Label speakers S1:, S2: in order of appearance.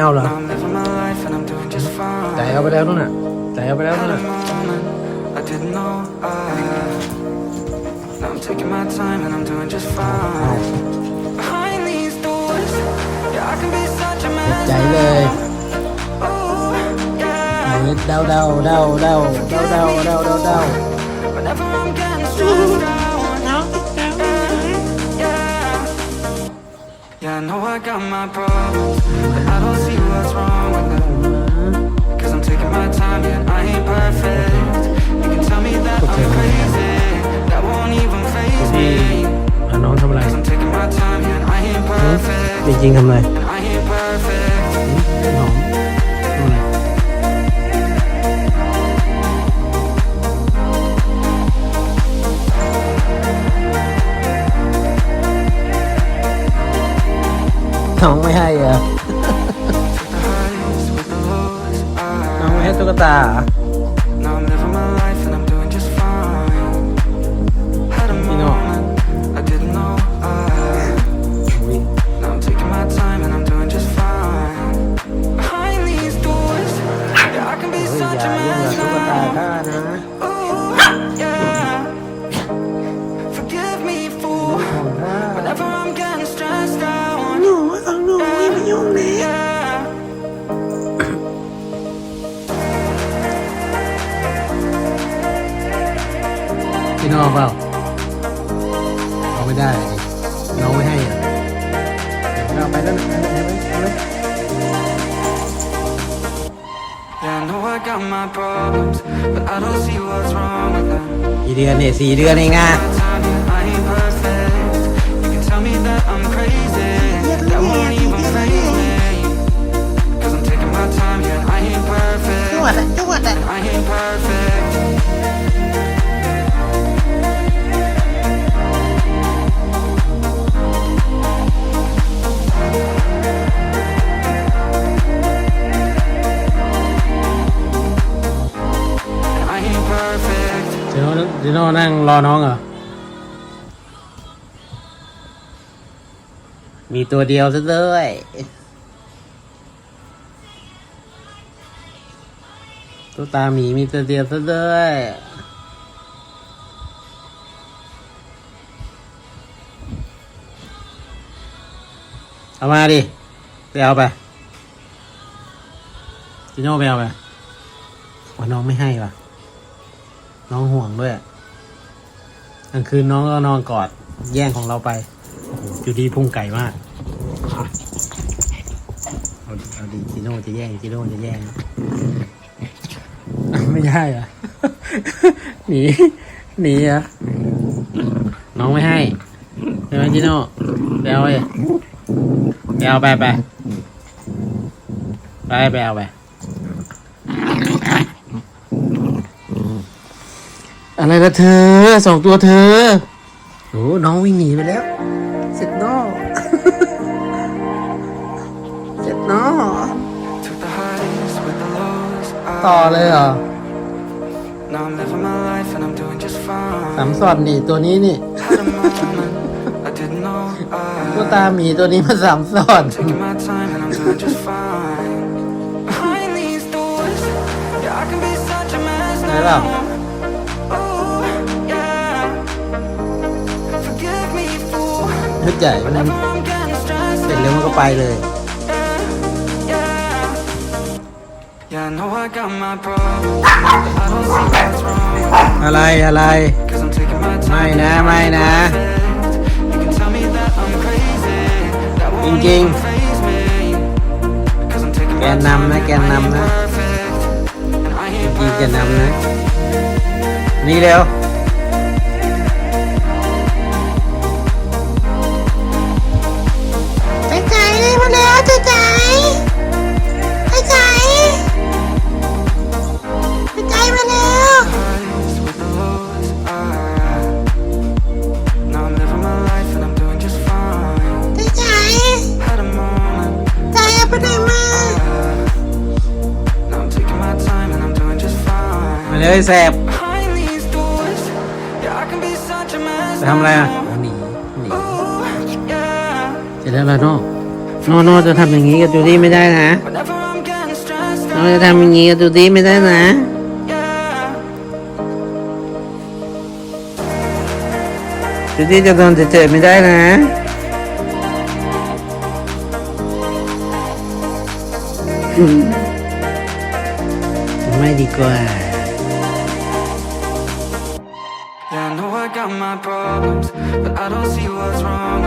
S1: เอาเหรอ
S2: Now I'm living my life and I'm doing just fine.
S1: ใจเอาไปแล้วนู่นน่ะใจเอาไปแล้วนู่น
S2: Had a
S1: น่ะ
S2: moment I didn't know I. Now I'm taking my time and I'm doing just fine. Behind these doors, yeah, I can be such a mess.
S1: ใจเลย
S2: Oh, yeah.
S1: เดาเดาเดาเดาเดาเดาเดาเดาเดา
S2: Whenever I'm getting stressed out. I know I got my problems, but I don't see what's wrong with them. Cause I'm taking my time, yeah, I ain't perfect. You can tell me that I'm crazy, that won't even phase me.
S1: อ่ะน้องทำอะไร
S2: Cause I'm taking my time, yeah, I ain't perfect.
S1: จริงๆทำอะไร
S2: And I ain't perfect.
S1: น้อง น้องไม่ให้เหรอ
S2: The highs with the lows,
S1: น้อง
S2: I
S1: ไม่ให้ตุ๊กตาเหรอ น้องเปล่าเอาไม่ได้ดิน้องไม่ให้อะเดี๋ยวเราไปแล้วนะเอาไหมเอาไหม
S2: Yeah, I know I got my problems, but I don't see what's wrong with them.
S1: กี่เดือนเนี่ยสี่เดือนเองอะ
S2: time, yeah, I ain't perfect. You can tell me that I'm crazy.
S1: ดี๋ยวเดี๋ยวนั่งรอน้องเหรอ มีตัวเดียวซะด้วยตัวตาหมีมีตัวเดียวซะด้วยเอามาดิไปเอาไปจิโน่ไปเอาไปว่าน้องไม่ให้ว่ะ น้องห่วงด้วย กลางคืนน้องก็นอนกอดแย่งของเราไปโอ้โหจูดีพุ่งไก่มากเอาดิเอาดีจิโน่จะแย่งจิโน่จะแย่งไม่ได้เหรอะ หนีหนีเหรอะน้องไม่ให้ใช่ไหมจิโน่ไปเอาไปไปเอาไปไปไปไปเอาไป อะไรละเธอสองตัวเธอโอ้น้องวิ่งหนีไปแล้ว เสร็จนอเสร็จนอ
S2: Took the highs with the lows.
S1: ต่อ
S2: I,
S1: เลยเหรอ
S2: now I'm living my life and I'm doing just
S1: สาม
S2: fine.
S1: สอดนี่ตัวนี้นี่
S2: Had a moment I didn't know
S1: ตัว
S2: I.
S1: ตาหมีตัวนี้มาสามสอด
S2: Taking my time and I'm doing just fine. Behind these doors, yeah, I can be such a mess
S1: ไหนล่ะ ชุดใหญ่เพ
S2: ราะนั้น
S1: เสร็จเร็วมันก็ไปเลย อะไรอะไร ไม่นะไม่นะ จริง
S2: ๆ
S1: แกนนำนะแกนนำนะ
S2: จริ
S1: งแกนนำนะ นี่
S3: แล้ว ไปมาเล
S1: ยแสบจะทำอะไรอะหนีหนีจะทำอล่ะโน่โนอน่จะทำอย่างนี้กับจูดี้ไม่ได้นะโน่จะทำอย่างนี้กับจูดี้ไม่ได้นะจูดี้จะโดนเฉยๆไม่ได้นะ Mm-hmm. うんマリコ
S2: は I know I got my problems, but I don't see what's wrong.